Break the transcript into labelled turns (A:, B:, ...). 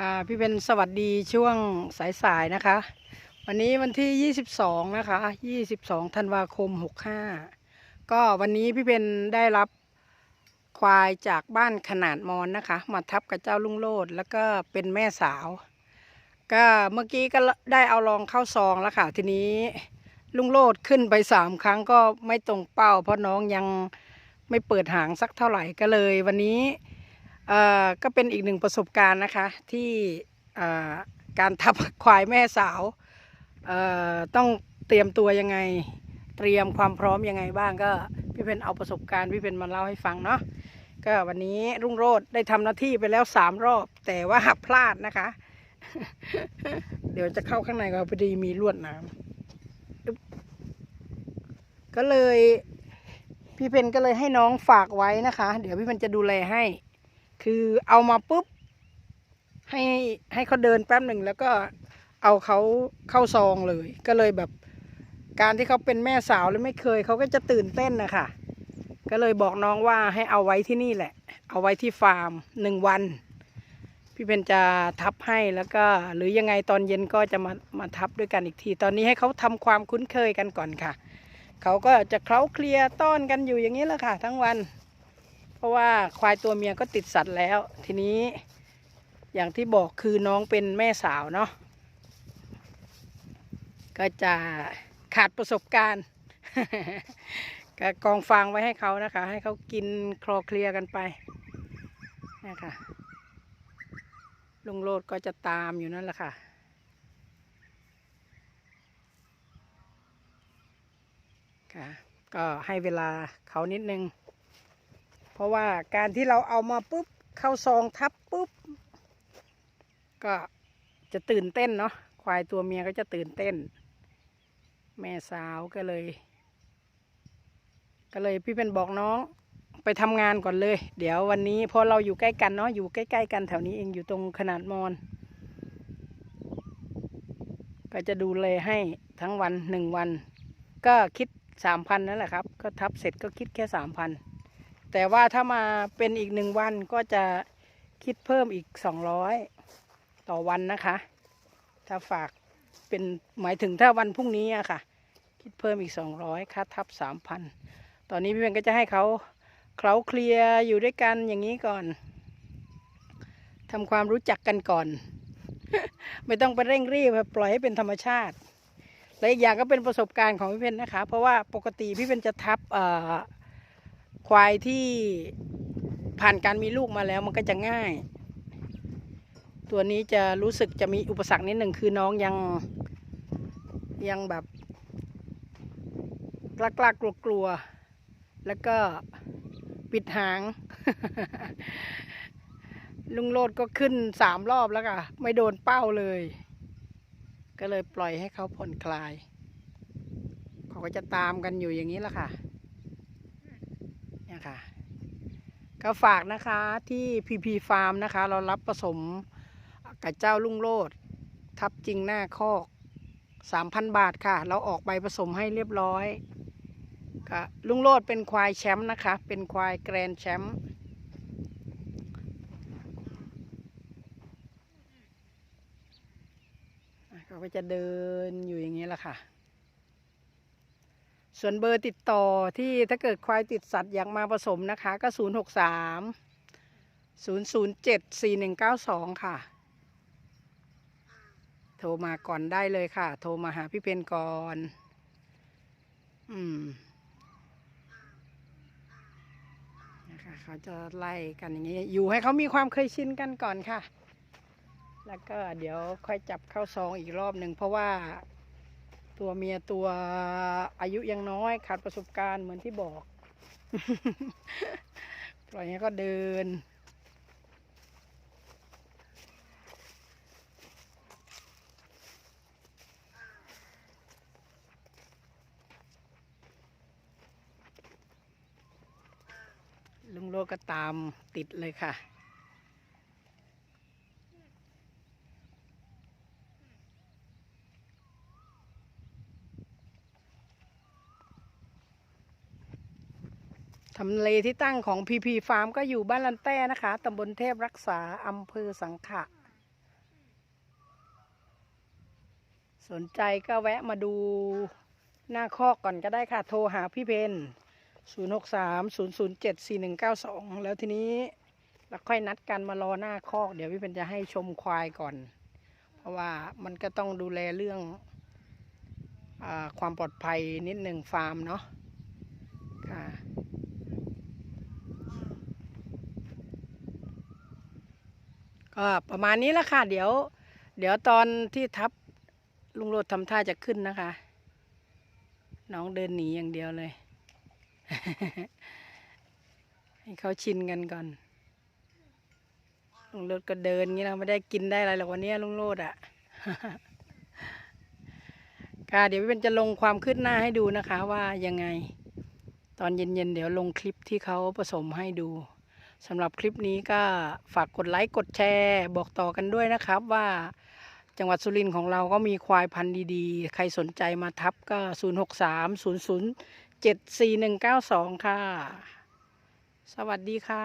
A: ค่ะพี่เป็นสวัสดีช่วงสายๆนะคะ วันนี้วันที่ 22 นะคะ 22 ธันวาคม 65 ก็วันนี้พี่เป็นได้รับควายจากบ้านขนาดมอนนะคะ มาทับกับเจ้าลุงโลดแล้วก็เป็นแม่สาว ก็เมื่อกี้ก็ได้เอาลองเข้าซองแล้วค่ะ ทีนี้ลุงโลดขึ้นไปสามครั้งก็ไม่ตรงเป้า เพราะน้องยังไม่เปิดหางสักเท่าไหร่ก็เลย วันนี้ ก็เป็นอีกหนึ่งประสบการณ์นะคะที่การทับควายแม่สาวต้องเตรียมตัวยังไง เตรียมความพร้อมยังไงบ้างก็พี่เพนเอาประสบการณ์พี่เพนมาเล่าให้ฟังเนาะก็วันนี้รุ่งโรดได้ทำหน้าที่ไปแล้วสามรอบ แต่ว่าหักพลาดนะคะ เดี๋ยวจะเข้าข้างในก็พอดีมีลวดน้ำก็เลย พี่เพนก็เลยให้น้องฝากไว้นะคะ เดี๋ยวพี่เพนจะดูแลให้ คือเอามาปุ๊บ ให้ให้เขาเดินแป๊บหนึ่งแล้วก็เอาเขาเข้าซองเลย ก็เลยแบบการที่เขาเป็นแม่สาวแล้วไม่เคยเขาก็จะตื่นเต้นนะคะก็เลยบอกน้องว่าให้เอาไว้ที่นี่แหละ เอาไว้ที่ฟาร์มหนึ่งวัน พี่เป็นจะทับให้แล้วก็ หรือยังไงตอนเย็นก็จะมามาทับด้วยกันอีกที ตอนนี้ให้เขาทำความคุ้นเคยกันก่อนค่ะ เขาก็จะเคล้าเคลียต้อนกันอยู่อย่างนี้แหละค่ะ ทั้งวัน ราะว่าควายตัวเมียก็ติดสัตว์แล้ว ทีนี้อย่างที่บอกคือน้องเป็นแม่สาวเนาะก็จะขาดประสบการณ์ก็กองฟางไว้ให้เขานะคะ ให้เขากินคลอเคลียกันไปนะคะลุงโลดก็จะตามอยู่นั่นแหละค่ะค่ะ ก็ให้เวลาเขานิดนึง เพราะว่าการที่เราเอามาปุ๊บเข้าซองทับปุ๊บ ก็จะตื่นเต้นเนาะควายตัวเมียก็จะตื่นเต้น แม่สาวก็เลย ก็เลยพี่เป็นบอกน้องไปทำงานก่อนเลย เดี๋ยววันนี้พอเราอยู่ใกล้กันเนาะอยู่ใกล้ๆกันแถวนี้เองอยู่ตรงขนาดมอน ก็จะดูแลให้ทั้งวันหนึ่งวัน ก็คิดสามพันนั่นแหละครับ ก็ทับเสร็จก็คิดแค่สามพัน แต่ว่าถ้ามาเป็นอีกหนึ่งวันก็จะคิดเพิ่มอีกสองร้อยต่อวันนะคะ ถ้าฝากเป็นหมายถึงถ้าวันพรุ่งนี้อะค่ะ คิดเพิ่มอีกสองร้อยค่าทับสามพันตอนนี้พี่เบนก็จะให้เขาเคลาเคลียร์อยู่ด้วยกันอย่างนี้ก่อนทำความรู้จักกันก่อน ไม่ต้องไปเร่งรีบปล่อยให้เป็นธรรมชาติและอีกอย่างก็เป็นประสบการณ์ของพี่เพนนะคะ เพราะว่าปกติพี่เพนจะทับเอ่อ ควายที่ผ่านการมีลูกมาแล้วมันก็จะง่าย ตัวนี้จะรู้สึกจะมีอุปสรรคนิดหนึ่งคือน้องยังยังแบบกล้ากล้ากลัวกลัวๆแล้วก็ปิดหาง ลุงโลดก็ขึ้นสามรอบแล้วค่ะ ไม่โดนเป้าเลย ก็เลยปล่อยให้เขาผ่อนคลาย เขาก็จะตามกันอยู่อย่างนี้แหละค่ะ นี่ยค่ะก็ฝากนะคะที่พีพีฟาร์มนะคะ เรารับผสมกับเจ้าลุงโลด ทับจริงหน้าคอกสามพันบาทค่ะ เราออกใบผสมให้เรียบร้อยค่ะลุงโลดเป็นควายแชมป์นะคะ เป็นควายแกรนแชมป์เขาก็จะเดินอยู่อย่างนี้แหละค่ะ ส่วนเบอร์ติดต่อที่ถ้าเกิดควายติดสัตว์อยากมาผสมนะคะ ก็ 0 6 3 0 0 7 4 1 9 2 ค่ะ โทรมาก่อนได้เลยค่ะ โทรมาหาพี่เพนก่อน อืมนะคะเขาจะไล่กันอย่างนี้ อยู่ให้เขามีความเคยชินกันก่อนค่ะ แล้วก็เดี๋ยวค่อยจับเข้าซองอีกรอบหนึ่งเพราะว่า ตัวเมียตัวอายุยังน้อยขาดประสบการณ์เหมือนที่บอก ปล่อยให้ก็เดิน ลุงโลก็ตามติดเลยค่ะ ทำเลที่ตั้งของพีพีฟาร์มก็อยู่บ้านลันแต้นะคะตำบลเทพรักษาอำเภอสังขะ สนใจก็แวะมาดูหน้าคอกก่อนก็ได้ค่ะ โทรหาพี่เพน0630074192 แล้วทีนี้เราค่อยนัดกันมารอหน้าคอก เดี๋ยวพี่เพนจะให้ชมควายก่อน เพราะว่ามันก็ต้องดูแลเรื่องอความปลอดภัยนิดหนึ่งฟาร์มเนาะ ก็ประมาณนี้ละค่ะ เดี๋ยว เดี๋ยวตอนที่ทับลุงโรดทำท่าจะขึ้นนะคะ น้องเดินหนีอย่างเดียวเลย ให้เขาชินกันก่อน ลุงโรดก็เดินงี้นะไม่ได้กินได้อะไรหรอกวันนี้ลุงโรดอะค่ะเดี๋ยวพี่เป็นจะลงความคืบหน้าให้ดูนะคะว่ายังไง ตอนเย็นๆเดี๋ยวลงคลิปที่เขาผสมให้ดู สำหรับคลิปนี้ก็ฝากกดไลค์กดแชร์บอกต่อกันด้วยนะครับว่าจังหวัดสุรินทร์ของเราก็มีควายพันธุ์ดีๆ ใครสนใจมาทับก็ 0 6 3 0 0 7 4 1 9 2 ค่ะ สวัสดีค่ะ